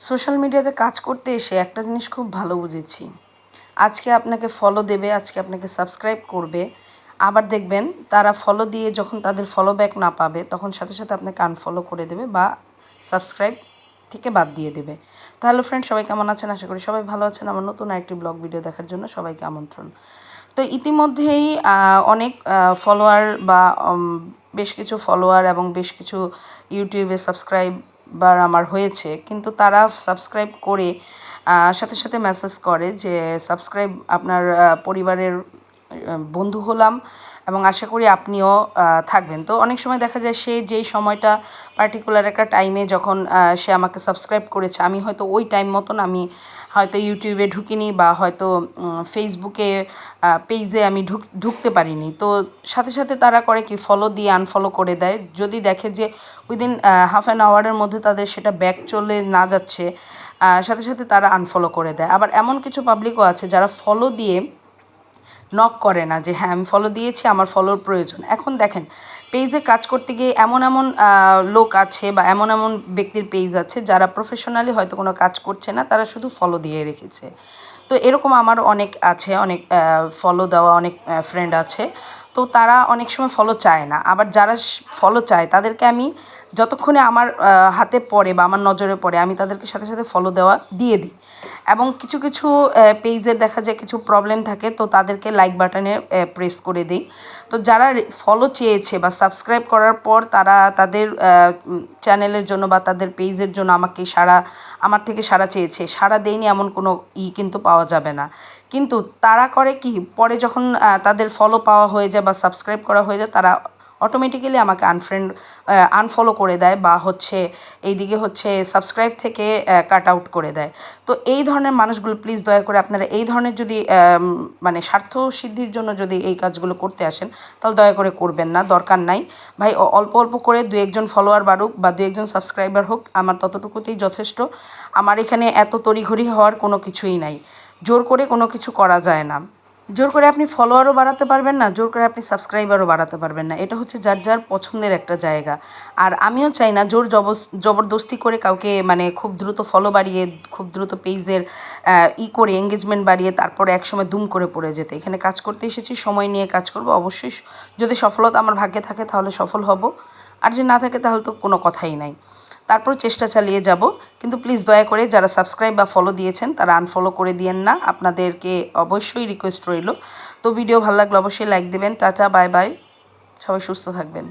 Social মিডিয়াতে কাজ করতে এসে একটা জিনিস খুব ভালো বুঝেছি। আজকে আপনাকে ফলো দেবে, আজকে আপনাকে সাবস্ক্রাইব করবে। আবার দেখবেন তারা ফলো দিয়ে যখন তাদের ফলো ব্যাক না পাবে, তখন সাথে সাথে আপনাকে আনফলো করে দেবে বা সাবস্ক্রাইব থেকে বাদ দিয়ে দেবে। তো হ্যালো ফ্রেন্ড সবাই কেমন আছেন? আশা করি সবাই ভালো আছেন। আমার নতুন একটি ব্লগ ভিডিও দেখার জন্য সবাইকে আমন্ত্রণ। তো ইতিমধ্যেই অনেক ফলোয়ার বা বেশ কিছু ফলোয়ার এবং বেশ কিছু ইউটিউবে সাবস্ক্রাইবার আমার হয়েছে। কিন্তু তারা সাবস্ক্রাইব করে সাথে সাথে মেসেজ করে যে সাবস্ক্রাইব আপনার পরিবারের বন্ধু হলাম এবং আশা করি আপনিও থাকবেন। তো অনেক সময় দেখা যায় সে যেই সময়টা পার্টিকুলার একটা টাইমে যখন সে আমাকে সাবস্ক্রাইব করেছে, আমি হয়তো ওই টাইম মতন আমি হয়তো ইউটিউবে ঢুকিনি বা হয়তো ফেসবুকে পেজে আমি ঢুক, ঢুকতে পারিনি। তো সাথে সাথে তারা করে কি ফলো দিয়ে আনফলো করে দেয়। যদি দেখে যে উইদিন হাফ অ্যান আওয়ারের মধ্যে তাদের সেটা ব্যাক চলে না যাচ্ছে সাথে সাথে তারা আনফলো করে দেয়। আবার এমন কিছু পাবলিকও আছে যারা ফলো দিয়ে নক করে না যে হ্যাঁ আমি ফলো দিয়েছি, আমার ফলোর প্রয়োজন। এখন দেখেন পেজে কাজ করতে গিয়ে এমন এমন লোক আছে বা এমন এমন ব্যক্তির পেজ আছে যারা প্রফেশনালি হয়তো কোনো কাজ করছে না, তারা শুধু ফলো দিয়ে রেখেছে। তো এরকম আমার অনেক আছে, অনেক ফলো দেওয়া অনেক ফ্রেন্ড আছে। তো তারা অনেক সময় ফলো চায় না। আবার যারা ফলো চায়, তাদেরকে আমি যতক্ষণে আমার হাতে পড়ে বা আমার নজরে পড়ে, আমি তাদেরকে সাথে সাথে ফলো দেওয়া দিয়ে দিই। এবং কিছু কিছু পেজের দেখা যায় কিছু প্রবলেম থাকে, তো তাদেরকে লাইক বাটনে প্রেস করে দিই। তো যারা ফলো চেয়েছে বা সাবস্ক্রাইব করার পর তারা তাদের চ্যানেলের জন্য বা তাদের পেজের জন্য আমাকে সারা আমার থেকে সারা চেয়েছে। সারা দেয়নি এমন কোনো ই কিন্তু পাওয়া যাবে না। কিন্তু তারা করে কি? পরে যখন তাদের ফলো পাওয়া হয়ে যায় বা সাবস্ক্রাইব করা হয়ে যায়, তারা অটোমেটিক্যালি আমাকে আনফ্রেন্ড আনফলো করে দেয় বা হচ্ছে এইদিকে হচ্ছে সাবস্ক্রাইব থেকে কাট আউট করে দেয়। তো এই ধরনের মানুষগুলো প্লিজ দয়া করে আপনারা এই ধরনের যদি মানে স্বার্থ সিদ্ধির জন্য যদি এই কাজগুলো করতে আসেন, তাহলে দয়া করে করবেন না, দরকার নাই। ভাই অল্প অল্প করে দু একজন ফলোয়ার বাড়ুক বা দু একজন সাবস্ক্রাইবার হোক, আমার ততটুকুতেই যথেষ্ট। আমার এখানে এত তড়িঘড়ি হওয়ার কোনো কিছুই নাই। জোর করে কোনো কিছু করা যায় না। জোর করে আপনি ফলোয়ারও বাড়াতে পারবেন না, জোর করে আপনি সাবস্ক্রাইবারও বাড়াতে পারবেন না। এটা হচ্ছে যার যার পছন্দের একটা জায়গা। আর আমিও চাই না জোর জবরদস্তি করে কাউকে মানে খুব দ্রুত ফলো বাড়িয়ে, খুব দ্রুত পেজের ই করে এঙ্গেজমেন্ট বাড়িয়ে তারপরে একসময় দুম করে পড়ে যেতে। এখানে কাজ করতে এসেছি, সময় নিয়ে কাজ করব। অবশ্যই যদি সফলতা আমার ভাগ্যে থাকে তাহলে সফল হব। আর যদি না থাকে তাহলে তো কোনো কথাই নাই। তারপর চেষ্টা চালিয়ে যাব। কিন্তু প্লিজ দয়া করে যারা সাবস্ক্রাইব বা ফলো দিয়েছেন, তারা আনফলো করে দিয়েন না। আপনাদেরকে অবশ্যই রিকোয়েস্ট রইল। তো ভিডিও ভালো লাগলে অবশ্যই লাইক দেবেন। টাটা বাই বাই সবাই সুস্থ থাকবেন।